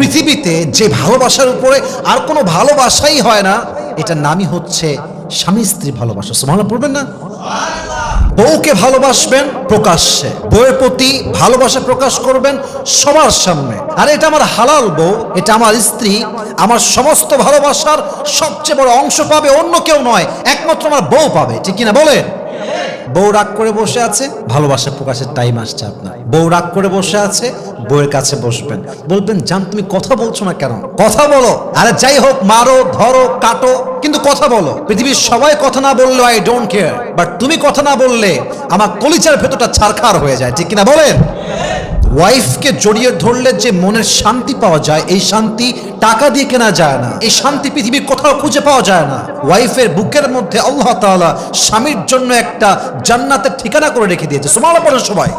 পৃথিবীতে যে ভালোবাসার উপরে আর কোনো ভালোবাসাই হয় না, এটার নামই হচ্ছে স্বামী স্ত্রী ভালোবাসা। সুমানা পড়বেন না? বউকে ভালোবাসবেন, প্রকাশ্যে। বউয়ের প্রতি ভালোবাসা প্রকাশ করবেন সবার সামনে। আর এটা আমার হালাল বউ, এটা আমার স্ত্রী, আমার সমস্ত ভালোবাসার সবচেয়ে বড় অংশ পাবে অন্য কেউ নয়, একমাত্র আমার বউ পাবে। ঠিক কিনা বলেন? বউ রাগ করে বসে আছে, ভালোবাসা প্রকাশের টাইম আসছে আপনার। বউ রাগ করে বসে আছে, বউয়ের কাছে বসবেন। বলবেন, জান, তুমি কথা বলছো না কেন? কথা বলো। আরে যাই হোক, মারো, ধরো, কাটো, কিন্তু কথা বলো। পৃথিবীর সবাই কথা না বললে আই ডোন্ট কেয়ার বাট তুমি কথা না বললে, আমার কলিচার ভেতরটা ছারখার হয়ে যায়। ঠিক কিনা বলেন? ওয়াইফকে জড়িয়ে ধরলে যে মনের শান্তি পাওয়া যায় এই শান্তি টাকা দিয়ে কেনা যায় না এই শান্তি পৃথিবীর কোথাও খুঁজে পাওয়া যায় না ওয়াইফের বুকের মধ্যে আল্লাহ তাআলা স্বামীর জন্য একটা জান্নাতের ঠিকানা করে রেখে দিয়েছে সুমালা পড়েন সবাই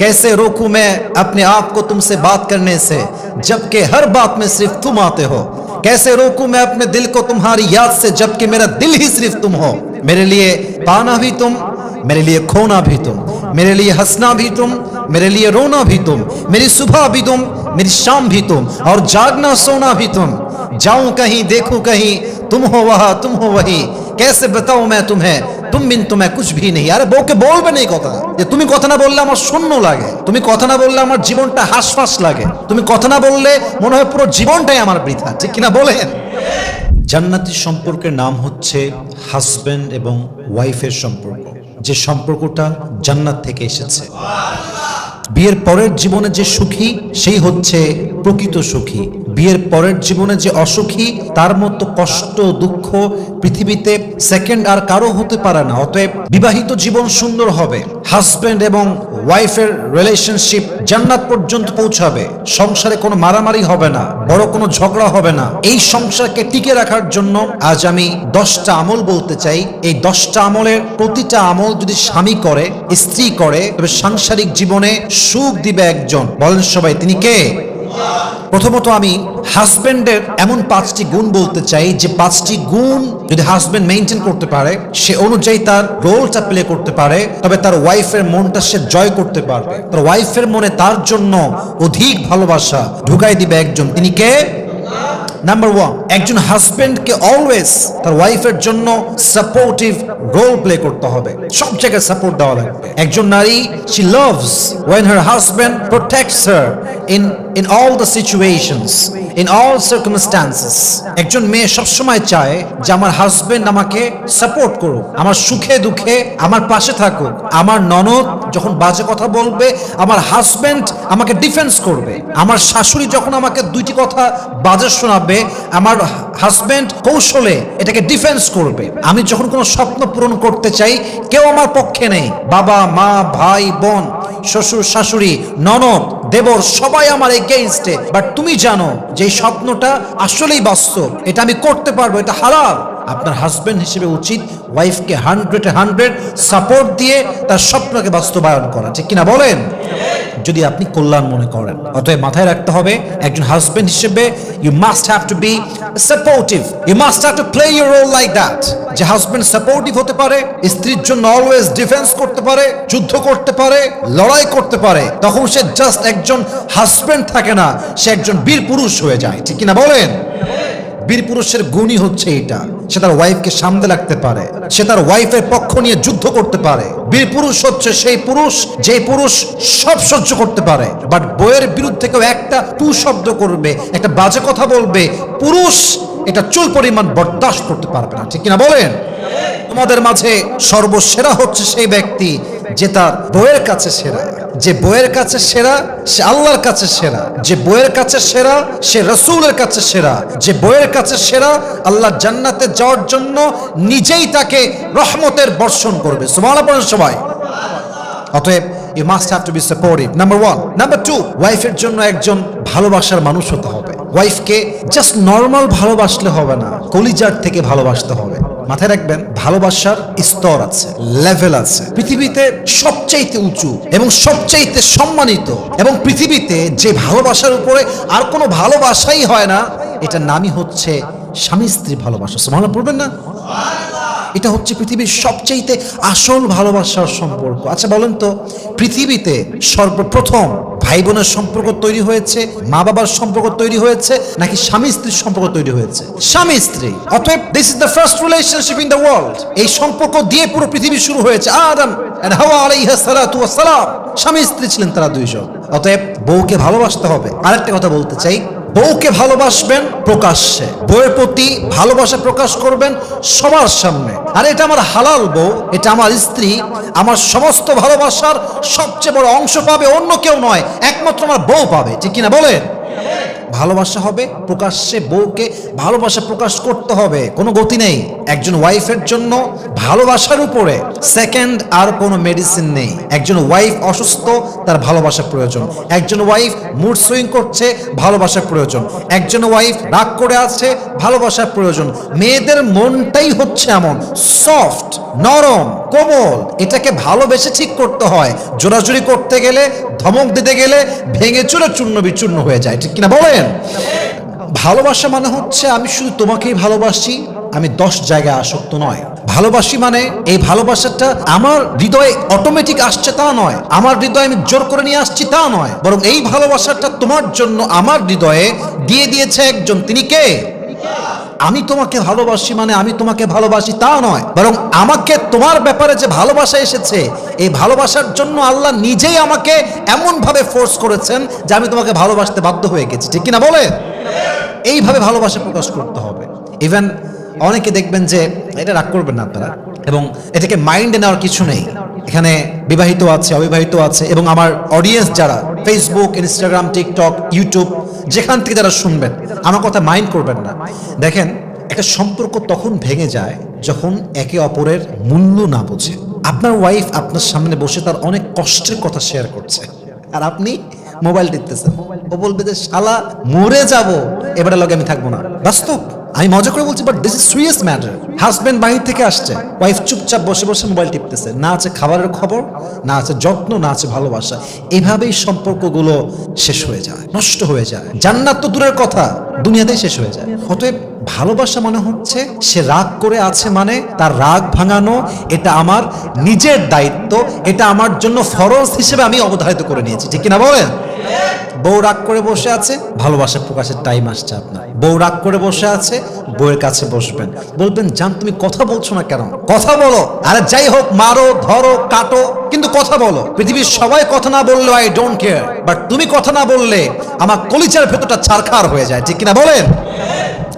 कैसे रोकूं मैं अपने आप को तुमसे बात करने से जबकि हर बात में सिर्फ तुम आते हो कैसे रोकूं मैं अपने दिल को तुम्हारी याद से जबकि मेरा दिल ही सिर्फ तुम हो मेरे लिए पाना भी तुम मेरे लिए खोना भी तुम मेरे लिए हंसना भी तुम मेरे लिए रोना भी तुम मेरी सुबह भी तुम मेरी शाम भी तुम और जागना सोना भी तुम जाऊं कहीं देखूं कहीं तुम हो वहां तुम हो वही कैसे बताऊं मैं तुम्हें तुम बिन तुम्हें कुछ भी नहीं আরে বউকে বলবে না এই কথা যে তুমি কথা না বললে আমার শূন্য লাগে তুমি কথা না বললে আমার জীবনটা হাসফাস লাগে তুমি কথা না বললে মনে হয় পুরো জীবনটাই আমার বৃথা ঠিক কিনা বলেন জান্নাতি সম্পর্কের নাম হচ্ছে হাজবেন্ড এবং ওয়াইফের সম্পর্ক যে সম্পর্কটা জান্নাত থেকে এসেছে বিয়ের পরের জীবনে যে সুখী, সেই হচ্ছে প্রকৃত সুখী। বিয়ের পরের জীবনে যে অসুখী, তার মতো কষ্ট, দুঃখ পৃথিবীতে সেকেন্ড আর কারও হতে পারে না। অতএব বিবাহিত জীবন সুন্দর হবে। হাজব্যান্ড এবং ওয়াইফের রিলেশনশিপ জান্নাত পর্যন্ত পৌঁছাবে। সংসারে কোনো মারামারি হবে না, বড় কোনো ঝগড়া হবে না। এই সংসারকে টিকে রাখার জন্য আজ আমি দশটা আমল বলতে চাই। এই দশটা আমলের প্রতিটা আমল যদি স্বামী করে, স্ত্রী করে, তবে সাংসারিক জীবনে সুখ দিবে একজন। বলেন সবাই, তিনি কে? প্রথমত আমি হাজবেন্ডের এমন পাঁচটি গুণ বলতে চাই, যে পাঁচটি গুণ যদি হাজবেন্ড মেনটেন করতে পারে, সে অনুযায়ী তার রোলটা প্লে করতে পারে, তবে তার ওয়াইফের মনটা সে জয় করতে পারবে। তার ওয়াইফের মনে তার জন্য অধিক ভালোবাসা ঢুকাই দিবে একজন। তিনি কে? নাম্বার ওয়ান একজন হাজবেন্ডকে অলওয়েজ তার ওয়াইফের জন্য সাপোর্টিভ রোল প্লে করতে হবে। সব জায়গায় সাপোর্ট দেওয়া লাগবে। একজন নারী she loves when her husband protects her in in all the situations in all circumstances একজন মেয়ে সবসময় চায় যে আমার হাজবেন্ড আমাকে সাপোর্ট করুক, আমার সুখে দুঃখে আমার পাশে থাকুক। আমার ননদ যখন বাজে কথা বলবে, আমার হাজবেন্ড আমাকে ডিফেন্স করবে। আমার শাশুড়ি যখন আমাকে দুইটি কথা বাজে শোনাবে, আমার হাজবেন্ড কৌশলে এটাকে ডিফেন্স করবে। আমি যখন কোনো স্বপ্ন পূরণ করতে চাই, কেউ আমার পক্ষে নেই। বাবা, মা, ভাই, বোন শ্বশুর, শাশুড়ি, ননদ, দেবর সবাই আমার এগেইনস্টে বাট তুমি জানো যে স্বপ্নটা আসলেই বাস্তব। এটা আমি করতে পারব, এটা হালাল। আপনার হাজবেন্ড হিসেবে উচিত ওয়াইফকে হান্ড্রেড হান্ড্রেড সাপোর্ট দিয়ে তার স্বপ্নকে বাস্তবায়ন করা। ঠিক কিনা বলেন? যদি আপনি কল্যাণ মনে করেন। অতএব মাথায় রাখতে হবে, একজন হাজবেন্ড হিসেবে you must have to be supportive you must have to play your role like that যে হাজবেন্ড সাপোর্টিভ হতে পারে, স্ত্রীর জন্য অলওয়েজ ডিফেন্স করতে পারে, যুদ্ধ করতে পারে, লড়াই করতে পারে, তখন সে জাস্ট একজন হাজবেন্ড থাকে না, সে একজন বীর পুরুষ হয়ে যায়। ঠিক কিনা বলেন? বীর পুরুষের গুণই হচ্ছে এটা। সে তার ওয়াইফকে সামনে রাখতে পারে। সে তার ওয়াইফের পক্ষ নিয়ে যুদ্ধ করতে পারে। বীর পুরুষ হচ্ছে সেই পুরুষ যে পুরুষ সব সহ্য করতে পারে। বাট বইয়ের বিরুদ্ধে কেউ একটা টু শব্দ করবে, একটা বাজে কথা বলবে, পুরুষ এটা চুল পরিমাণ বরদাস্ত করতে পারবে না। ঠিক কিনা বলেন? তোমাদের মাঝে সর্বসেরা হচ্ছে সেই ব্যক্তি যে তার বইয়ের কাছে সেরা। যে বইয়ের কাছে সেরা, সে আল্লাহর কাছে সেরা। যে বইয়ের কাছে সেরা, সে রসুলের কাছে সেরা। যে বইয়ের কাছে সেরা, আল্লাহ জান্নাতে যাওয়ার জন্য নিজেই তাকে রহমতের বর্ষণ করবে। পড়েন সবাই। অতএব you must have to be supportive number one number two ওয়াইফের জন্য একজন ভালোবাসার মানুষ হতে হবে। ওয়াইফকে জাস্ট নর্মাল ভালোবাসলে হবে না, কলিজার থেকে ভালোবাসতে হবে। মাথায় রাখবেন ভালোবাসার স্তর আছে লেভেল আছে। পৃথিবীতে সবচাইতে উঁচু এবং সবচাইতে সম্মানিত এবং পৃথিবীতে যে ভালোবাসার উপরে আর কোনো ভালোবাসাই হয় না, এটার নামই হচ্ছে স্বামী স্ত্রী ভালোবাসা। সমান পড়বেন না? এটা হচ্ছে পৃথিবীর সবচাইতে আসল ভালোবাসার সম্পর্ক। আচ্ছা বলেন তো, পৃথিবীতে সর্বপ্রথম ভাই বোনের সম্পর্ক তৈরি হয়েছে মা বাবার সম্পর্ক তৈরি হয়েছে, নাকি স্বামী স্ত্রীর সম্পর্ক তৈরি হয়েছে? স্বামী স্ত্রী, অতএব this is the first relationship in the world এই সম্পর্ক দিয়ে পুরো পৃথিবী শুরু হয়েছে, আদম এন্ড হাওয়া আলাইহিস সালাতু ওয়াস সালাম। স্বামী স্ত্রী ছিলেন তারা দুইজন। অতএব বউকে ভালোবাসতে হবে। আরেকটা কথা বলতে চাই বউকে ভালোবাসবেন প্রকাশ্যে। বউয়ের প্রতি ভালোবাসা প্রকাশ করবেন সবার সামনে। আর এটা আমার হালাল বউ, এটা আমার স্ত্রী। আমার সমস্ত ভালোবাসার সবচেয়ে বড় অংশ পাবে অন্য কেউ নয়, একমাত্র আমার বউ পাবে। ঠিক কিনা বলেন? ভালোবাসা হবে, প্রকাশ্যে বউকে ভালোবাসা প্রকাশ করতে হবে। কোনো গতি নেই। একজন ওয়াইফের জন্য ভালোবাসার উপরে সেকেন্ড আর কোনো মেডিসিন নেই। একজন ওয়াইফ অসুস্থ, তার ভালোবাসা প্রয়োজন। একজন ওয়াইফ মুড সুইং করছে, ভালোবাসার প্রয়োজন। একজন ওয়াইফ রাগ করে আছে, ভালোবাসার প্রয়োজন। মেয়েদের মনটাই হচ্ছে এমন সফট নরম, কোমল। এটাকে ভালোবেসে ঠিক করতে হয়। জোরাজুরি করতে গেলে, ধমক দিতে গেলে ভেঙে চুরে চূর্ণ বিচূর্ণ হয়ে যায়। ঠিক কিনা বলেন? ভালোবাসা মানে হচ্ছে আমি শুধু তোমাকেই ভালোবাসি, আমি দশ জায়গায় আসক্ত নয়। ভালোবাসি মানে এই ভালোবাসাটা আমার হৃদয়ে অটোমেটিক আসছে তা নয়, আমার হৃদয়ে আমি জোর করে নিয়ে আসছি তা নয়, বরং এই ভালোবাসাটা তোমার জন্য আমার হৃদয়ে দিয়ে দিয়েছে একজন। তিনি কে? আমি তোমাকে ভালোবাসি মানে আমি তোমাকে ভালোবাসি তা নয়। বরং আমাকে তোমার ব্যাপারে যে ভালোবাসা এসেছে, এই ভালোবাসার জন্য আল্লাহ নিজেই আমাকে এমন ভাবে ফোর্স করেছেন যে আমি তোমাকে ভালোবাসতে বাধ্য হয়ে গেছি। ঠিক কিনা বলে এইভাবে ভালোবাসা প্রকাশ করতে হবে। ইভেন অনেকে দেখবেন যে, এটা রাগ করবেন না আপনারা। এবং এটাকে মাইন্ডে নেওয়ার কিছু নেই। এখানে বিবাহিত আছে, অবিবাহিত আছে এবং আমার অডিয়েন্স যারা ফেসবুক ইনস্টাগ্রাম টিকটক ইউটিউব যেখান থেকে যারা শুনবেন, আমার কথা মাইন্ড করবেন না। দেখেন, একটা সম্পর্ক তখন ভেঙে যায় যখন একে অপরের মূল্য না বোঝে। আপনার ওয়াইফ আপনার সামনে বসে তার অনেক কষ্টের কথা শেয়ার করছে। আর আপনি মোবাইল টিপতেছেন। ও বলবে যে, শালা, মরে যাব। এবারে লগে আমি থাকব না। বাস্তব। আমি মজা করে বলছি but this is serious matter husband বাহির থেকে আসছে ওয়াইফ চুপচাপ বসে বসে মোবাইল টিপতেছে। না আছে খাবারের খবর, না আছে যত্ন, না আছে ভালোবাসা। এভাবেই সম্পর্কগুলো শেষ হয়ে যায়, নষ্ট হয়ে যায়। জান্নাত তো দূরের কথা, দুনিয়াতেই শেষ হয়ে যায়। অতএব ভালোবাসা মানে হচ্ছে সে রাগ করে আছে মানে তার রাগ ভাঙানো, এটা আমার নিজের দায়িত্ব, এটা আমার জন্য ফরজ হিসেবে আমি অবধারিত করে নিয়েছি। ঠিক কিনা বলেন? বউ রাগ করে বসে আছে, ভালোবাসা প্রকাশের টাইম আসছে আপনার। বউ রাগ করে বসে আছে, বউয়ের কাছে বসবেন। বলবেন, জান, তুমি কথা বলছো না কেন? কথা বলো। আরে যাই হোক, মারো, ধরো, কাটো, কিন্তু কথা বলো। পৃথিবীর সবাই কথা না বললে আই ডোন্ট কেয়ার বাট তুমি কথা না বললে, আমার কলিচার ভেতরটা ছারখার হয়ে যায়। ঠিক কিনা বলেন?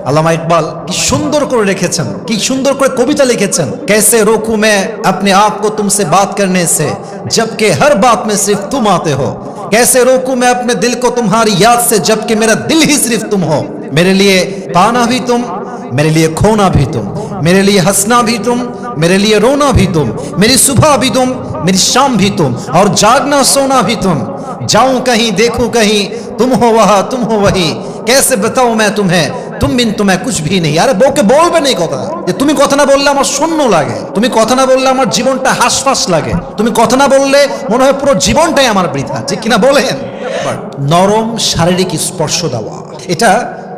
আল্লামা ইকবাল কি সুন্দর করে রেখেছেন কি সুন্দর করে কবিতা লিখেছেন कैसे रोकूं मैं अपने आप को तुमसे बात करने से जबकि हर बात में सिर्फ तुम आते हो कैसे रोकूं मैं अपने दिल को तुम्हारी याद से जबकि मेरा दिल ही सिर्फ तुम हो मेरे लिए पाना भी तुम मेरे लिए खोना भी तुम मेरे लिए हंसना भी तुम मेरे लिए रोना भी तुम मेरी सुबह भी तुम मेरी शाम भी तुम और जागना सोना भी तुम जाऊं कहीं देखूं कहीं तुम हो वहां तुम हो वही कैसे बताऊं मैं तुम्हें তুম বিন তোমায় কুছ ভি নেই আরে বউকে বলবে না এই কথা যে তুমি কথা না বললে আমার শূন্য লাগে তুমি কথা না বললে আমার জীবনটা হাসফাস লাগে তুমি কথা না বললে মনে হয় পুরো জীবনটাই আমার বৃথা যে কিনা বলেন নরম শারীরিক স্পর্শ দেওয়া এটা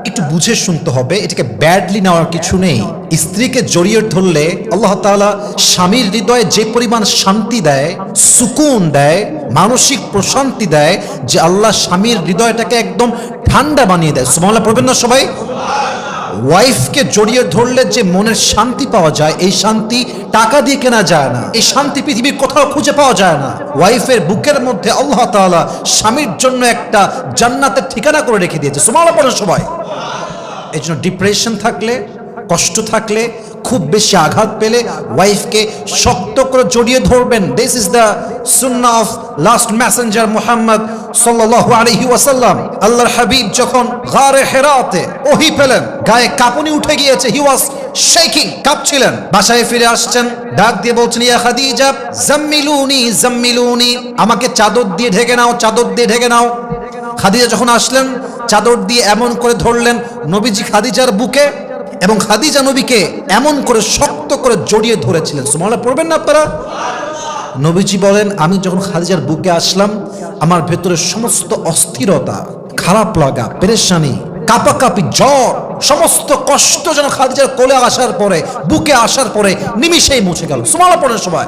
একটু বুঝে শুনতে হবে এটাকে ব্যাডলি নেওয়ার কিছু নেই স্ত্রীকে জড়িয়ে ধরলে আল্লাহ তাআলা স্বামীর হৃদয়ে যে পরিমাণ শান্তি দেয় সুকুন দেয় মানসিক প্রশান্তি দেয় যে আল্লাহ স্বামীর হৃদয়টাকে একদম ঠান্ডা বানিয়ে দেয়। সুবহানাল্লাহ, পড়বেন না সবাই? ওয়াইফকে জড়িয়ে ধরলে যে মনের শান্তি পাওয়া যায়, এই শান্তি টাকা দিয়ে কেনা যায় না। এই শান্তি পৃথিবীর কোথাও খুঁজে পাওয়া যায় না। ওয়াইফের বুকের মধ্যে আল্লাহ তাআলা স্বামীর জন্য একটা জান্নাতের ঠিকানা করে রেখে দিয়েছে। সুমালা পড়ে সবাই। এই জন্য ডিপ্রেশন থাকলে কষ্ট থাকলে, খুব বেশি আঘাত পেলে ওয়াইফকে শক্ত করে জড়িয়ে ধরবেন। দিস ইজ দ্য সুন্না অফ লাস্ট ম্যাসেঞ্জার মুহাম্মদ সাল্লাল্লাহু আলাইহি ওয়াসাল্লাম। আল্লাহর হাবিব যখন গারে হেরাতে ওহি পেলেন, গায়ে কাঁপুনি উঠে গিয়েছে। হি ওয়াজ শেকিং কাঁপছিলেন। বাসায় ফিরে আসছেন, ডাক দিয়ে বলছেন, ইয়া খাদিজা, জাম্মিলুনি জাম্মিলুনি, আমাকে চাদর দিয়ে ঢেকে নাও, চাদর দিয়ে ঢেকে নাও। খাদিজা যখন আসলেন, চাদর দিয়ে এমন করে ধরলেন, নবীজি খাদিজার বুকে এবং খাদিজা নবীকে এমন করে শক্ত করে জড়িয়ে ধরেছিলেন। সুমালা পড়বেন না আপনারা? নবীজি বলেন, আমি যখন খাদিজার বুকে আসলাম, আমার ভেতরে সমস্ত অস্থিরতা, খারাপ লাগা, পেরেশানি, কাপাকাপি, জ্বর, সমস্ত কষ্ট যেন খাদিজার কোলে আসার পরে, বুকে আসার পরে নিমিষেই মুছে গেল। সুমালা পড়েন সবাই।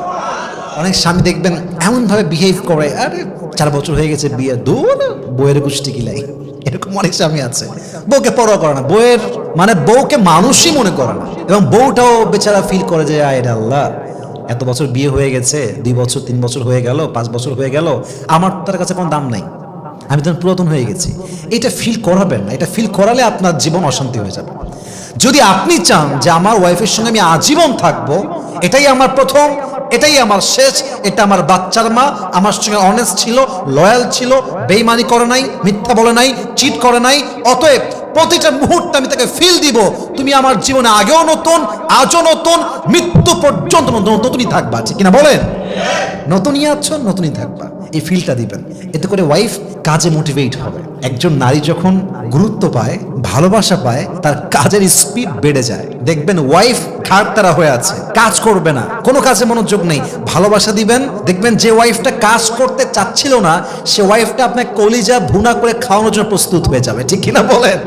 অনেক স্বামী দেখবেন, এমনভাবে বিহেভ করে, আরে, চার বছর হয়ে গেছে বিয়ে, দূর, বইয়ের গোষ্ঠী কিলাই এরকম অনেক স্বামী আছে। বউকে পরোয়া করে না। বউয়ের মানে বউকে মানুষই মনে করে না। এবং বউটাও বেচারা ফিল করে যে, আয় আল্লাহ, এত বছর বিয়ে হয়ে গেছে, দুই বছর, তিন বছর হয়ে গেল, পাঁচ বছর হয়ে গেল, আমার তার কাছে কোনো দাম নাই। আমি তখন পুরাতন হয়ে গেছি। এটা ফিল করাবেন না। এটা ফিল করালে আপনার জীবন অশান্তি হয়ে যাবে। যদি আপনি চান যে, আমার ওয়াইফের সঙ্গে আমি আজীবন থাকব, এটাই আমার প্রথম এটাই আমার শেষ, এটা আমার বাচ্চার মা, আমার সঙ্গে অনেস্ট ছিল লয়াল ছিল, বেইমানি করে নাই, মিথ্যা বলে নাই চিট করে নাই, অতএব প্রতিটা মুহূর্তে আমি তাকে ফিল দিব, তুমি আমার জীবনে আগেও নতুন, আজও নতুন, মৃত্যু পর্যন্ত নতুন, নতুনই থাকবা ঠিক কিনা বলেন? নতুনই আছো, নতুনই থাকবা। এই ফিলটা দিবেন। এতে করে ওয়াইফ কাজে মোটিভেট হবে। একজন নারী যখন গুরুত্ব পায়, ভালোবাসা পায়, তার কাজের স্পিড বেড়ে যায়। দেখবেন ওয়াইফ খাড়তারা হয়ে আছে, কাজ করবে না, কোনো কাজে মনোযোগ নেই। ভালোবাসা দিবেন, দেখবেন যে ওয়াইফটা কাজ করতে চাচ্ছিল না, সে ওয়াইফটা আপনার কলিজা ভুনা করে খাওয়ানোর জন্য প্রস্তুত হয়ে যাবে। ঠিক কিনা বলেন?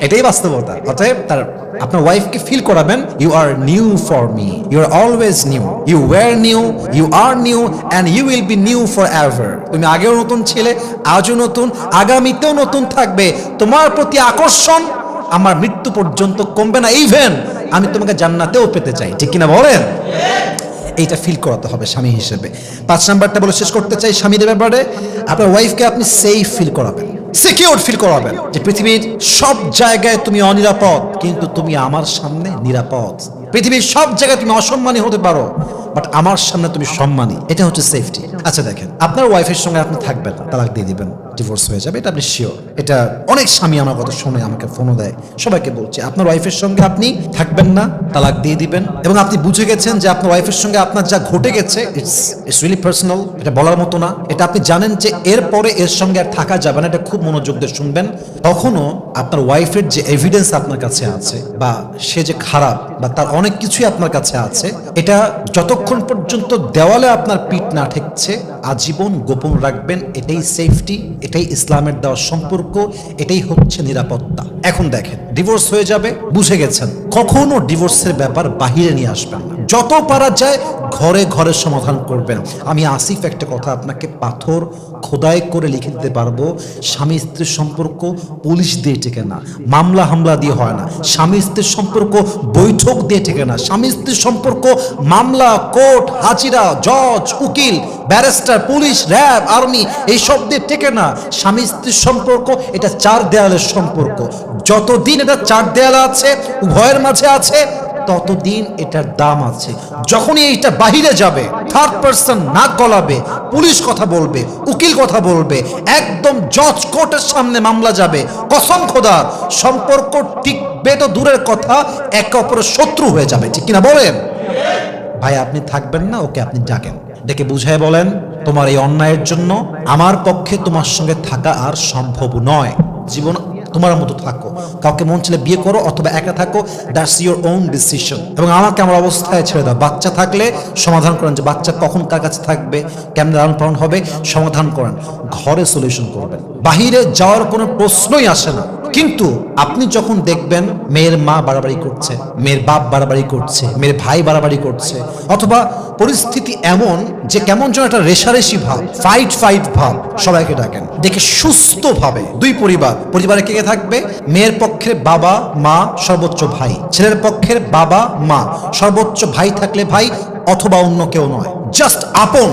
এটাই বাস্তবতা। অতএব তার আপনার ওয়াইফকে ফিল করাবেন you are new for me you are always new you were new you are new and you will be new for ever তুমি আগেও নতুন ছিলে, আজও নতুন, আগামীতেও নতুন থাকবে। তোমার প্রতি আকর্ষণ আমার মৃত্যু পর্যন্ত কমবে না। ইভেন আমি তোমাকে জান্নাতেও পেতে চাই। ঠিক কিনা বলেন? এইটা ফিল করাতে হবে স্বামী হিসেবে। পাঁচ নাম্বারটা বলে শেষ করতে চাই স্বামীদের ব্যাপারে। আপনার ওয়াইফকে আপনি সেফ ফিল করাবেন। সিকিউর ফিল করাবেন যে পৃথিবীর সব জায়গায় তুমি অনিরাপদ কিন্তু তুমি আমার সামনে নিরাপদ। পৃথিবীর সব জায়গায় তুমি অসম্মানী হতে পারো বাট আমার সামনে তুমি সম্মানী। এটা হচ্ছে সেফটি আচ্ছা দেখেন, আপনার ওয়াইফের সঙ্গে আপনি থাকবেন তালাক দিয়ে দিবেন ডিভোর্স হয়ে যাবে, এটা আপনি শিওর এটা অনেক স্বামী আমার কথা শুনে আমাকে ফোনও দেয়, সবাইকে বলছে, আপনার ওয়াইফের সঙ্গে আপনি থাকবেন না, তালাক দিয়ে দিবেন। এবং আপনি বুঝে গেছেন যে আপনার ওয়াইফের সঙ্গে আপনার যা ঘটে গেছে ইটস ইটস রিয়েলি পার্সোনাল এটা বলার মতো না। এটা আপনি জানেন যে এরপরে এর সঙ্গে আর থাকা যাবে না, এটা খুব মনোযোগ দিয়ে শুনবেন। তখনও আপনার ওয়াইফের যে এভিডেন্স আপনার কাছে আছে, বা সে যে খারাপ, বা তার অনেক কিছুই আপনার কাছে আছে। এটা যতক্ষণ পর্যন্ত দেওয়ালে আপনার পিঠ না ঠেকছে, আজীবন গোপন রাখবেন, এটাই সেফটি এটাই ইসলামের দেওয়া সম্পর্ক, এটাই হচ্ছে নিরাপত্তা। এখন দেখেন ডিভোর্স হয়ে যাবে, বুঝে গেছেন। কখনো ডিভোর্সের ব্যাপার বাহিরে নিয়ে আসবেন যত পারা যায় ঘরে ঘরে সমাধান করবেন। আমি আসিফ একটা কথা আপনাকে পাথর খোদাই করে লিখে দিতে পারব। স্বামী স্ত্রীর সম্পর্ক পুলিশ দিয়ে টেকে না, মামলা হামলা দিয়ে হয় না। স্বামী স্ত্রীর সম্পর্ক বৈঠক দিয়ে টেকে না। স্বামী স্ত্রীর সম্পর্ক মামলা, কোর্ট, হাজিরা, জজ, উকিল, ব্যারিস্টার, পুলিশ, র্যাব, আর্মি, এইসব দিয়ে টেকে না। স্বামী স্ত্রীর সম্পর্ক, এটা চার দেয়ালের সম্পর্ক। যতদিন এটা চার দেয়াল আছে, উভয়ের মাঝে আছে ততদিন এটার দাম আছে। যখনই এইটা বাহিরে যাবে থার্ড পার্সন নাক গলাবে, পুলিশ কথা বলবে, উকিল কথা বলবে, একদম জজ কোর্টের সামনে মামলা যাবে, কসম খোদার সম্পর্ক টিকবে তো দূরের কথা, একে অপরের শত্রু হয়ে যাবে, ঠিক কিনা বলেন? ভাই, আপনি থাকবেন না, ওকে আপনি ডাকেন। ডেকে বুঝায় বলেন, তোমার এই অন্যায়ের জন্য আমার পক্ষে তোমার সঙ্গে থাকা আর সম্ভব নয়। জীবন তোমার মতো থাকো। কাউকে মন ছেলে বিয়ে করো অথবা একা থাকো দ্যাটস ইউর ওন ডিসিশন এবং আমাকে আমার অবস্থায় ছেড়ে দাও। বাচ্চা থাকলে সমাধান করেন যে বাচ্চা কখন কার কাছে থাকবে, কেমন লালন পালন হবে, সমাধান করেন। ঘরে সলিউশন করবেন। বাহিরে যাওয়ার কোনো প্রশ্নই আসে না। কিন্তু আপনি যখন দেখবেন মেয়ের মা বাড়াবাড়ি করছে, মেয়ের বাপ বাড়াবাড়ি করছে, মেয়ের ভাই বাড়াবাড়ি করছে, অথবা পরিস্থিতি এমন যে কেমন যেন একটা রেশারেশি ভাব ফাইট ফাইট ভাব, সবাইকে ডাকেন। দেখে সুস্থভাবে দুই পরিবার, পরিবারে কে কে থাকবে? মেয়ের পক্ষের বাবা, মা, সর্বোচ্চ ভাই। ছেলের পক্ষের বাবা, মা, সর্বোচ্চ ভাই থাকলে ভাই, অথবা অন্য কেউ নয়। জাস্ট আপন।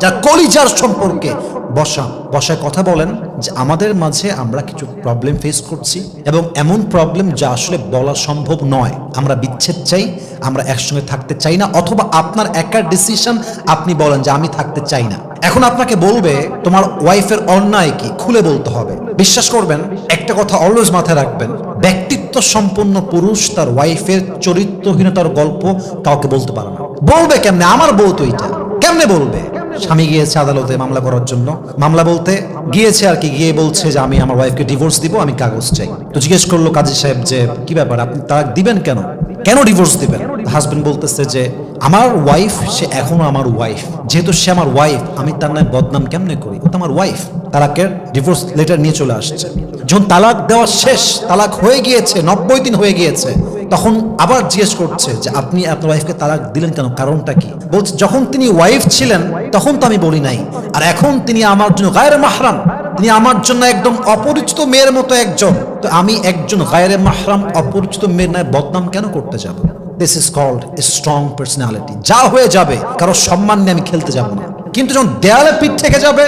যা কলিজার সম্পর্কে। বসা, বসায় কথা বলেন যে আমাদের মাঝে আমরা কিছু প্রবলেম ফেস করছি এবং এমন প্রবলেম যা আসলে বলা সম্ভব নয়। আমরা বিচ্ছেদ চাই, আমরা একসঙ্গে থাকতে চাই না, অথবা আপনার একার ডিসিশন আপনি বলেন যে আমি থাকতে চাই না। এখন আপনাকে বলবে, তোমার ওয়াইফের অন্যায় কি? খুলে বলতে হবে। বিশ্বাস করবেন, একটা কথা অলওয়েজ মাথায় রাখবেন, ব্যক্তিত্ব সম্পন্ন পুরুষ তার ওয়াইফের চরিত্রহীনতার গল্প কাউকে বলতে পারে না। বলবে কেমনে? আমার বউ তো এটা কেমনে বলবে? স্বামী গিয়েছে আদালতে মামলা করার জন্য। মামলা বলতে গিয়েছে আর কি, গিয়ে বলছে যে আমি আমার ওয়াইফকে ডিভোর্স দিব, আমি কাগজ চাই। তো জিজ্ঞেস করল কাজী সাহেব যে, কি ব্যাপার, আপনি তার দিবেন কেন? কেন ডিভোর্স দিবেন? হাজবেন্ড বলতেছে যে, আমার ওয়াইফ সে এখনও আমার ওয়াইফ যেহেতু সে আমার ওয়াইফ আমি তার নামে বদনাম কেমনে করি? ও তো আমার ওয়াইফ তালাকের ডিভোর্স লেটার নিয়ে চলে আসছে। যখন তালাক দেওয়া শেষ, তালাক হয়ে গিয়েছে, নব্বই দিন হয়ে গিয়েছে তখন আবার জিজ্ঞেস করছে যে, আপনি আপনার ওয়াইফকে তালাক দিলেন কেন? কারণটা কি? বলছে, যখন তিনি ওয়াইফ ছিলেন, তখন তো আমি বলি নাই। আর এখন তিনি আমার জন্য গায়ের মাহরাম। তিনি আমার জন্য একদম অপরিচিত মেয়ের মতো একজন। তো আমি একজন গায়ের মাহরাম, অপরিচিত মেয়ের নয় বদনাম কেন করতে যাব? This is called strong personality যা হয়ে যাবে, কারও সম্মান নিয়ে আমি খেলতে যাব না। কিন্তু যখন দেয়ালে পিঠ থেকে যাবে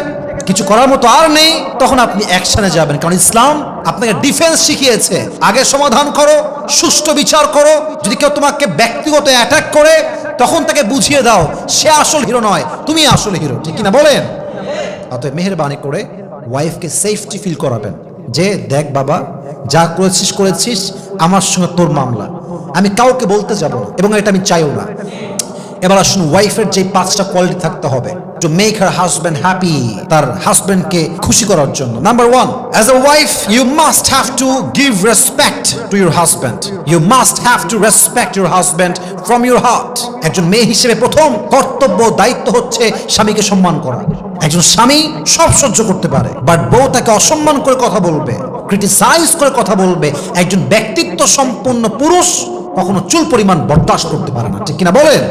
কিছু করার মতো আর নেই, তখন আপনি অ্যাকশনে যাবেন। কারণ ইসলাম আপনাকে ডিফেন্স শিখিয়েছে। আগে সমাধান করো, সুষ্ঠু বিচার করো। যদি কেউ তোমাকে ব্যক্তিগত অ্যাটাক করে, তখন তাকে বুঝিয়ে দাও, সে আসল হিরো নয়, তুমি আসল হিরো ঠিক কিনা বলেন? অতএব মেহরবানি করে ওয়াইফকে সেফটি ফিল করাবেন। যে, দেখ বাবা, যা করেছিস করেছিস, আমার সঙ্গে তোর মামলা। আমি কাউকে বলতে যাব না, এবং এটা আমি চাইও না। এবার আসুন ওয়াইফের যে পাঁচটা কোয়ালিটি থাকতে হবে। To make her husband happy তার হাজব্যান্ডকে খুশি করার জন্য। Number one as a wife you must have to give respect to your husband you must have to respect your husband from your heart একজন মেয়ে হিসেবে প্রথম কর্তব্য দায়িত্ব হচ্ছে স্বামীকে সম্মান করা। একজন স্বামী সব সহ্য করতে পারে বাট বউ তাকে অসম্মান করে কথা বলবে ক্রিটিসাইজ করে কথা বলবে। একজন ব্যক্তিত্ব সম্পন্ন পুরুষ কখনো চুল পরিমাণ বরদাস্ত করতে পারে না, ঠিক কিনা বলেন?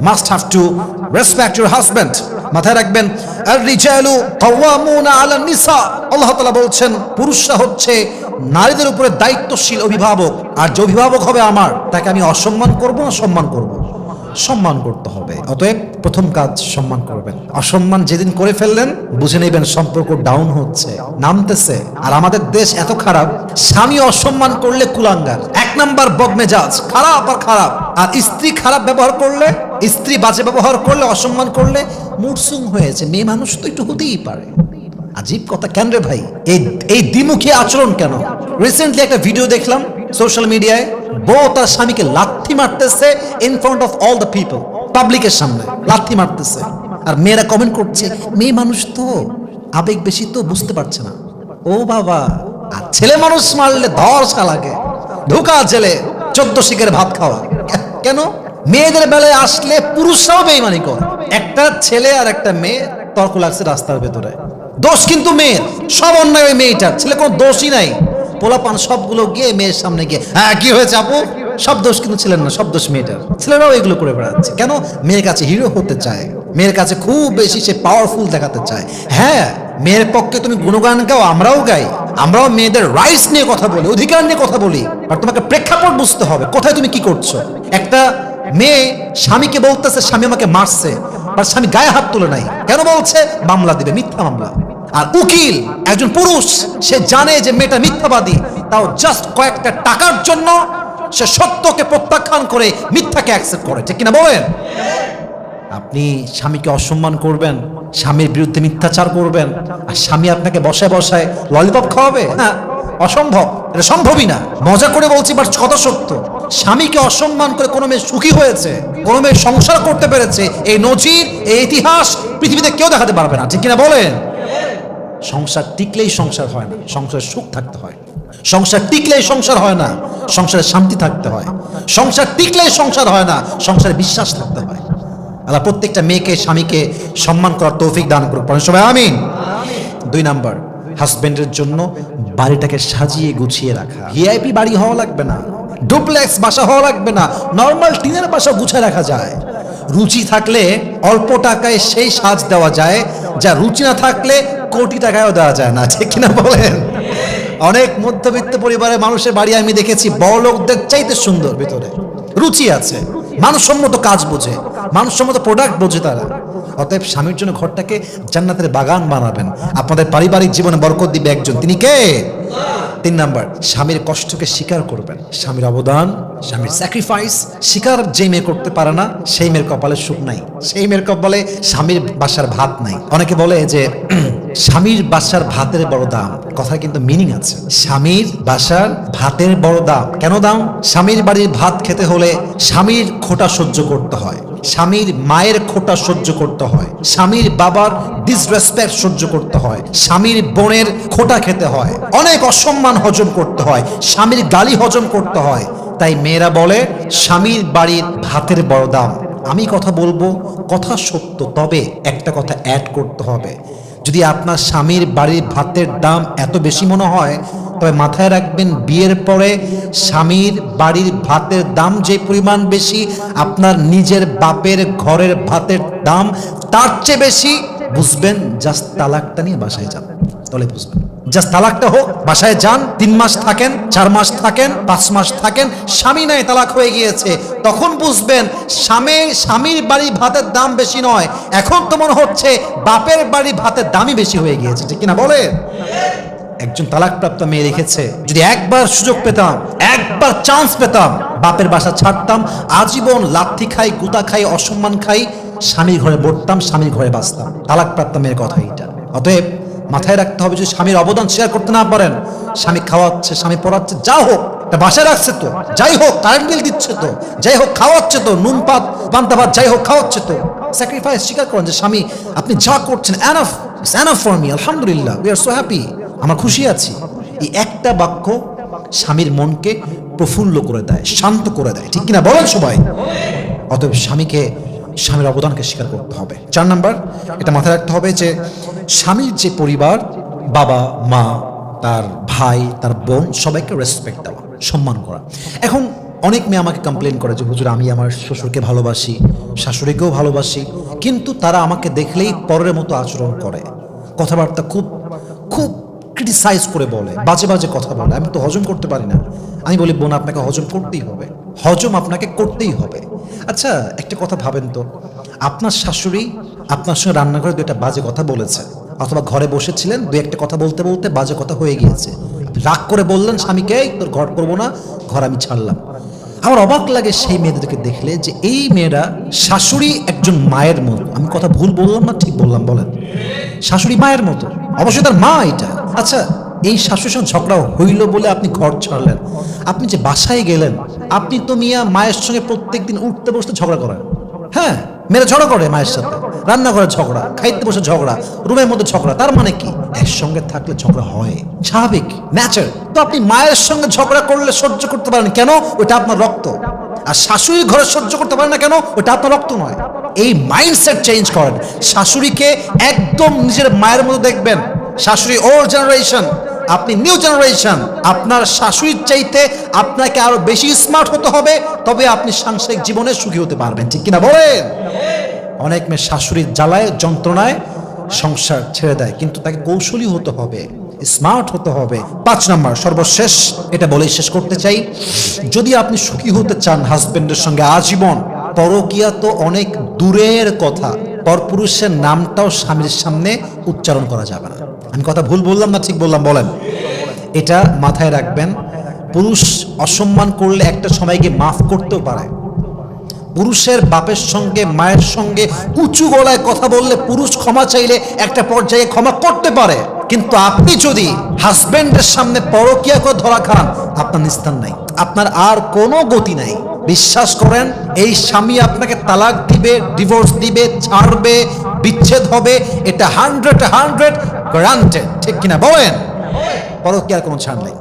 Must have to respect your husband মাথায় রাখবেন আর রিজালু কাওয়ামুনা আলা নিসা। আল্লাহ তাআলা বলছেন, পুরুষরা হচ্ছে নারীদের উপরে দায়িত্বশীল অভিভাবক। আর যে অভিভাবক হবে আমার, তাকে আমি অসম্মান করব না সম্মান করব? সম্মান করতে হবে। অতএব প্রথম কাজ সম্মান করবেন। অসম্মান যেদিন করে ফেললেন, বুঝে নেবেন সম্পর্ক ডাউন হচ্ছে, নামতেছে। আর আমাদের দেশ এত খারাপ, স্বামী অসম্মান করলে কুলাঙ্গার। এক নাম্বার বদমেজাজ, খারাপ আর খারাপ। আর স্ত্রী খারাপ ব্যবহার করলে, স্ত্রী বাজে ব্যবহার করলে, অসম্মান করলে মুরসুম হয়েছে। মেয়ে মানুষ তো একটু হতেই পারে। আজীব কথা কেন রে ভাই? এই এই দ্বিমুখী আচরণ কেন? রিসেন্টলি একটা ভিডিও দেখলাম সোশ্যাল মিডিয়ায় বউ তার স্বামীকে লাথি মারতেছে in front of all the people পাবলিকের সামনে, লাথি মারতেছে। আর মেয়েরা কমেন্ট করছে, মেয়ে মানুষ তো, আবেগ বেশি তো বুঝতে পারছে না। ও বাবা, আর ছেলে মানুষ মারলে ধর্ষা লাগে ঢোকা জেলে চোদ্দ শিখের ভাত খাওয়া। কেন? মেয়েদের বেলায় আসলে পুরুষরাও বেইমানি করে। একটা ছেলে আর একটা মেয়ে তর্ক লাগছে রাস্তার ভেতরে। দোষ কিন্তু মেয়ের, সব অন্যায় ওই মেয়েটার। ছেলে কোনো দোষই নাই। পোলাপান সবগুলো গিয়ে মেয়ের সামনে গিয়ে হ্যাঁ কি হয়েছে আপু? সব দোষ কিন্তু ছিলেন না, সব দোষ মেয়েটার। ছেলেরাও এগুলো করে বেড়াচ্ছে। কেন? মেয়ের কাছে হিরো হতে চায়। মেয়ের কাছে খুব বেশি সে পাওয়ারফুল দেখাতে চায়। হ্যাঁ মেয়ের পক্ষে তুমি গুণগান গাও, আমরাও গাই। আমরাও মেয়েদের রাইটস নিয়ে কথা বলি, অধিকার নিয়ে কথা বলি। আর তোমাকে প্রেক্ষাপট বুঝতে হবে, কোথায় তুমি কি করছ? একটা মেয়ে স্বামীকে বলতেছে, স্বামী আমাকে মারছে। আর স্বামী গায়ে হাত তুলে নাই। কেন বলছে? মামলা দিবে, মিথ্যা মামলা। আর উকিল, একজন পুরুষ, সে জানে যে মেয়েটা মিথ্যাবাদী, তাও জাস্ট কয়েকটা টাকার জন্য সে সত্যকে প্রত্যাখ্যান করে মিথ্যাকে অ্যাকসেপ্ট করে। ঠিক কিনা বলেন? আপনি স্বামীকে অসম্মান করবেন, স্বামীর বিরুদ্ধে মিথ্যাচার করবেন, আর স্বামী আপনাকে বসায় বসায় ললিপপ খাওয়াবে? হ্যাঁ অসম্ভব। এটা সম্ভবই না। মজা করে বলছি বাট কথা সত্য। স্বামীকে অসম্মান করে কোনো মেয়ে সুখী হয়েছে, কোনো মেয়ে সংসার করতে পেরেছে, এই নজির, এই ইতিহাস পৃথিবীতে কেউ দেখাতে পারবে না। ঠিক কিনা বলেন? সংসার টিকলেই সংসার হয় না, সংসারে সুখ থাকতে হয়। সংসার টিকলেই সংসার হয় না, সংসারে শান্তি থাকতে হয়। সংসার টিকলেই সংসার হয় না, সংসারে বিশ্বাস থাকতে হয়। আল্লাহ প্রত্যেকটা মেয়েকে, স্বামীকে সম্মান করার তৌফিক দান করুক। সবাই আমিন। দুই নাম্বার, হাজবেন্ডের জন্য বাড়িটাকে সাজিয়ে গুছিয়ে রাখা। ভিআইপি বাড়ি হওয়া লাগবে না, ডুপ্লেক্স বাসা হওয়া লাগবে না, নর্মাল টিনের বাসা গুছিয়ে রাখা যায়। রুচি থাকলে অল্প টাকায় সেই সাজ দেওয়া যায়, যা রুচি না থাকলে কোটি টাকায়ও দেওয়া যায় না, ঠিক কিনা বলেন? অনেক মধ্যবিত্ত পরিবারের মানুষের বাড়ি আমি দেখেছি, বড় লোকদের চাইতে সুন্দর ভিতরে। রুচি আছে মানসম্মত কাজ বোঝে মানসম্মত প্রোডাক্ট বোঝে তারা। অতএব স্বামীর জন্য ঘরটাকে জান্নাতের বাগান বানাবেন। আপনাদের পারিবারিক জীবনে বরকত দিবে একজন। তিনি কে? তিন নাম্বার, স্বামীর কষ্টকে স্বীকার করবেন। স্বামীর অবদান, স্বামীর স্যাক্রিফাইস স্বীকার যে মেয়ে করতে পারে না, সেই মেয়ের কপালে সুখ নাই। সেই মেয়ের কপালে স্বামীর বাসার ভাত নাই। অনেকে বলে যে স্বামীর বাসার ভাতের বড় দাম কথা কিন্তু মিনিং আছে। স্বামীর বাসার ভাতের বড় দাম, কেন দাম? স্বামীর বাড়ির ভাত খেতে হলে স্বামীর খোটা সহ্য করতে হয়। স্বামীর মায়ের খোটা সহ্য করতে হয়। স্বামীর বাবার ডিসরেসপেক্ট সহ্য করতে হয়। স্বামীর বোনের খোটা খেতে হয়। অনেক অসম্মান হজম করতে হয়। স্বামীর গালি হজম করতে হয়। তাই মেয়েরা বলে, স্বামীর বাড়ির ভাতের বড় দাম। আমি কথা বলব, কথা সত্য, তবে একটা কথা অ্যাড করতে হবে। যদি আপনার স্বামীর বাড়ির ভাতের দাম এত বেশি মনে হয়, তবে মাথায় রাখবেন বিয়ের পরে স্বামীর বাড়ির ভাতের দাম যে পরিমাণ বেশি, আপনার নিজের বাপের ঘরের ভাতের দাম তার চেয়ে বেশি, বুঝবেন, জাস্ট তালাকটা নিয়ে বাসায় যান। তাহলে বুঝবেন। জাস্ট তালাকটা হোক, বাসায় যান, তিন মাস থাকেন, চার মাস থাকেন, পাঁচ মাস থাকেন, স্বামী নাই, তালাক হয়ে গিয়েছে। তখন বুঝবেন স্বামীর স্বামীর বাড়ি ভাতের দাম বেশি নয়। এখন তো মনে হচ্ছে বাপের বাড়ি ভাতের দামই বেশি হয়ে গিয়েছে। ঠিক কিনা বলে একজন তালাকপ্রাপ্ত মেয়ে রেখেছে, যদি একবার সুযোগ পেতাম, একবার চান্স পেতাম, বাপের বাসা ছাড়তাম, আজীবন লাথি খাই, গুতা খাই, অসম্মান খাই, স্বামীর ঘরে বসতাম স্বামীর ঘরে বাঁচতাম। তালাকপ্রাপ্ত মেয়ের কথা এইটা। অতএব মাথায় রাখতে হবে যদি স্বামীর অবদান শেয়ার করতে না পারেন। স্বামী খাওয়াচ্ছে, স্বামী পড়াচ্ছে, যা হোক বাসায় রাখছে তো। যাই হোক কারেন্ট বিল দিচ্ছে তো। যাই হোক, খাওয়াচ্ছে তো, নুন পাত পান্তা ভাত যাই হোক, খাওয়াচ্ছে তো। স্যাক্রিফাইস স্বীকার করেন যে স্বামী, আপনি যা করছেন অ্যানাফ অ্যানাফ ফর মি আলহামদুলিল্লাহ উই আর সো হ্যাপি আমার খুশি আছি। এই একটা বাক্য স্বামীর মনকে প্রফুল্ল করে দেয়, শান্ত করে দেয়। ঠিক কিনা? বলেন সবাই। অতএব স্বামীকে স্বামীর অবদানকে স্বীকার করতে হবে। চার নাম্বার, এটা মাথায় রাখতে হবে যে স্বামীর যে পরিবার, বাবা, মা, তার ভাই, তার বোন, সবাইকে রেসপেক্ট দেওয়া, সম্মান করা। এখন অনেক মেয়ে আমাকে কমপ্লেন করে যে, হুজুর, আমি আমার শ্বশুরকে ভালোবাসি, শাশুড়িকেও ভালোবাসি, কিন্তু তারা আমাকে দেখলেই পরের মতো আচরণ করে। কথাবার্তা খুব খুব ক্রিটিসাইজ করে বলে বাজে বাজে কথা বলে। আমি তো হজম করতে পারি না। আমি বলি বোন আপনাকে হজম করতেই হবে। হজম আপনাকে করতেই হবে। আচ্ছা একটা কথা ভাবেন তো। আপনার শাশুড়ি আপনার সঙ্গে রান্নাঘরে দু একটা বাজে কথা বলেছে। অথবা ঘরে বসেছিলেন দু একটা কথা বলতে বলতে বাজে কথা হয়ে গিয়েছে। রাগ করে বললেন স্বামীকে "এই, তোর ঘর করব না। ঘর আমি ছাড়লাম। আমার অবাক লাগে সেই মেয়েদেরকে দেখলে যে এই মেয়েরা শাশুড়ি একজন মায়ের মতো। আমি কথা ভুল বললাম না ঠিক বললাম বলেন। শাশুড়ি মায়ের মতো। অবশ্যই তার মা এটা। আচ্ছা এই শাশুড়ির সঙ্গে ঝগড়া হইল বলে আপনি ঘর ছাড়লেন। আপনি যে বাসায় গেলেন, আপনি তো মিয়া মায়ের সঙ্গে প্রত্যেকদিন উঠতে বসতে ঝগড়া করেন। হ্যাঁ মেয়েরা ঝগড়া করে মায়ের সাথে। রান্না করে ঝগড়া, খাইতে বসে ঝগড়া, রুমের মধ্যে ঝগড়া, তার মানে কি? একসঙ্গে থাকলে ঝগড়া হয়। স্বাভাবিক ন্যাচার তো আপনি মায়ের সঙ্গে ঝগড়া করলে সহ্য করতে পারেন কেন? ওটা আপনার রক্ত। আর শাশুড়ি ঘরে সহ্য করতে পারেন না কেন? ওটা আপনার রক্ত নয়। এই মাইন্ডসেট চেঞ্জ করেন। শাশুড়িকে একদম নিজের মায়ের মতো দেখবেন। শাশুড়ি ওল্ড জেনারেশন আপনি নিউ জেনারেশন আপনার শাশুড়ির চাইতে আপনাকে আরও বেশি স্মার্ট হতে হবে, তবে আপনি সাংসারিক জীবনে সুখী হতে পারবেন। ঠিক কিনা বলেন? অনেক মেয়ে শাশুড়ির জ্বালায়, যন্ত্রণায় সংসার ছেড়ে দেয়, কিন্তু তাকে কৌশলী হতে হবে। স্মার্ট হতে হবে। পাঁচ নাম্বার, সর্বশেষ, এটা বলেই শেষ করতে চাই। যদি আপনি সুখী হতে চান হাজবেন্ডের সঙ্গে আজীবন, পরকিয়া তো অনেক দূরের কথা। পরপুরুষের নামটাও স্বামীর সামনে উচ্চারণ করা যাবে না। আমি কথা ভুল বললাম না ঠিক বললাম? বলেন। এটা মাথায় রাখবেন, পুরুষ অসম্মান করলে একটা সময়কে মাফ করতেও পারে। পুরুষের বাপের সঙ্গে, মায়ের সঙ্গে উঁচু গলায় কথা বললে পুরুষ ক্ষমা চাইলে একটা পর্যায়ে ক্ষমা করতে পারে। কিন্তু আপনি যদি হাজবেন্ডের সামনে পরকিয়া করে ধরা খান, আপনার নিস্তার নাই। আপনার আর কোনো গতি নাই। বিশ্বাস করেন, এই স্বামী আপনাকে তালাক দিবে ডিভোর্স দিবে, ছাড়বে, বিচ্ছেদ হবে, এটা হান্ড্রেড হান্ড্রেড গ্রান্টেড ঠিক কিনা বলেন? পরকিয়ার কোনো ছাড় নাই।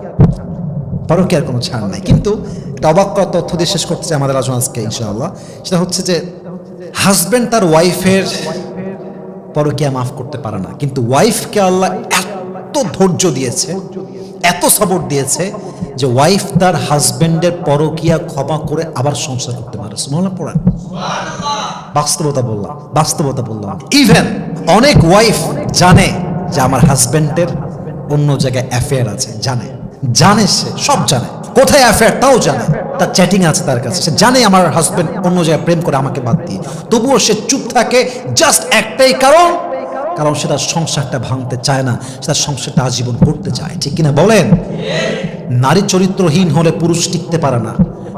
পরকীয়ার কোনো ছাড় নাই। কিন্তু একটা অবাক করা তথ্য দিয়ে শেষ করতে চাই আমাদের আজকে, ইনশাআল্লাহ। সেটা হচ্ছে যে হাজবেন্ড তার ওয়াইফের পরকিয়া মাফ করতে পারে না। কিন্তু ওয়াইফকে আল্লাহ এত ধৈর্য দিয়েছে এত সাপোর্ট দিয়েছে যে ওয়াইফ তার হাজবেন্ডের পরকিয়া ক্ষমা করে আবার সংসার করতে পারে। সুমহল্লা পড়েন। বাস্তবতা বললাম বাস্তবতা বললাম। ইভেন অনেক ওয়াইফ জানে যে আমার হাজবেন্ডের অন্য জায়গায় অ্যাফেয়ার আছে জানে। জানে সে, সব জানে। কোথায় অ্যাফেয়ার তাও জানে। তার চ্যাটিং আছে তার কাছে। সে জানে আমার হাজব্যান্ড অন্য জায়গায় প্রেম করে আমাকে বাদ দিয়ে। তবুও সে চুপ থাকে জাস্ট একটাই কারণ কারণ সে তার সংসারটা ভাঙতে চায় না। সে তার সংসারটা আজীবন করতে চায়। ঠিক কিনা বলেন? নারী চরিত্রহীন হলে পুরুষ টিকতে পারে না।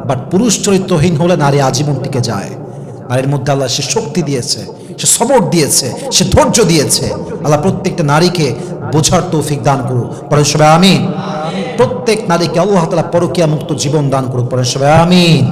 বাট পুরুষ চরিত্রহীন হলে নারী আজীবন টিকে যায়। নারীর মধ্যে আল্লাহ সে শক্তি দিয়েছে, সে সবর দিয়েছে, সে ধৈর্য দিয়েছে। আল্লাহ প্রত্যেকটা নারীকে বোঝার তৌফিক দান করুক। পরে সবাই আমিন। প্রত্যেক নারীকে আল্লাহ তালা পরকিয়া মুক্ত জীবন দান করুক পরে সবাই আমিন